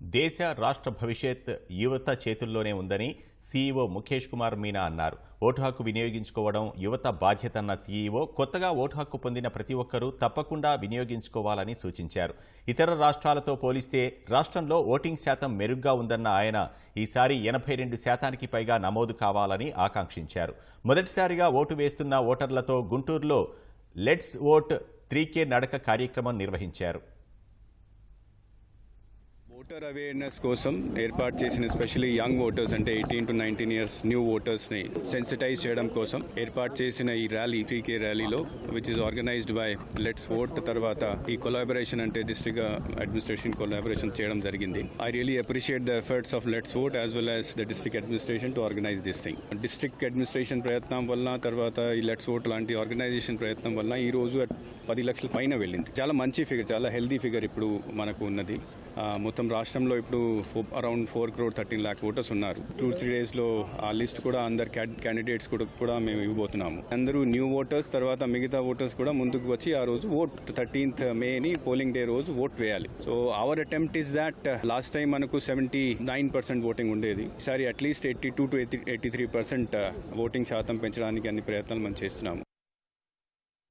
దేశ రాష్ట్ర భవిష్యత్ యువత చేతుల్లోనే ఉందని సీఈఓ ముఖేష్ కుమార్ మీనా అన్నారు. ఓటు హక్కు వినియోగించుకోవడం యువత బాధ్యత అన్న సీఈఓ కొత్తగా ఓటు హక్కు పొందిన ప్రతి ఒక్కరూ తప్పకుండా వినియోగించుకోవాలని సూచించారు. ఇతర రాష్ట్రాలతో పోలిస్తే రాష్ట్రంలో ఓటింగ్ శాతం మెరుగ్గా ఉందన్న ఆయన ఈసారి ఎనభై రెండు శాతానికి పైగా నమోదు కావాలని ఆకాంక్షించారు. మొదటిసారిగా ఓటు వేస్తున్న ఓటర్లతో గుంటూరులో లెట్స్ ఓట్ త్రీకే నడక కార్యక్రమం నిర్వహించారు. ఓటర్ అవేర్నెస్ కోసం ఏర్పాటు చేసిన స్పెషల్లీ యంగ్ ఓటర్స్ అంటే eighteen to nineteen years new ఓటర్స్ని sensitise చేయడం కోసం ఏర్పాటు చేసిన ఈ ర్యాలీ త్రీకే ర్యాలీలో which is organized by let's vote తర్వాత ఈ కొలాబరేషన్ అంటే డిస్ట్రిక్ట్ అడ్మినిస్ట్రేషన్ కొలాబరేషన్ చేయడం జరిగింది. I really appreciate the efforts of let's vote as well as the district administration to organize this thing district administration ప్రయత్నం వల్ల తర్వాత ఈ లెట్స్ ఓట్ లాంటి ఆర్గనైజేషన్ ప్రయత్నం వల్ల ఈ రోజు పది లక్షల పైన వెళ్ళింది. చాలా మంచి ఫిగర్ చాలా హెల్దీ ఫిగర్ ఇప్పుడు మనకు ఉన్నది. మొత్తం మొత్తం రాష్ట్రంలో ఇప్పుడు around four crore thirteen lakh voters ఉన్నారు. టూ త్రీ డేస్లో ఆ లిస్ట్ కూడా అందరు క్యాండిడేట్స్ కూడా కూడా మేము ఇవ్వబోతున్నాము. అందరూ న్యూ ఓటర్స్ తర్వాత మిగతా ఓటర్స్ కూడా ముందుకు వచ్చి ఆ రోజు ఓట్ థర్టీన్త్ మేని పోలింగ్ డే రోజు ఓట్ వేయాలి. So our attempt is that last time మనకు సెవెంటీ నైన్ పర్సెంట్ ఓటింగ్ ఉండేది. ఈసారి at least eighty two to eighty three percent voting శాతం పెంచడానికి అన్ని ప్రయత్నాలు మనం చేస్తున్నాము.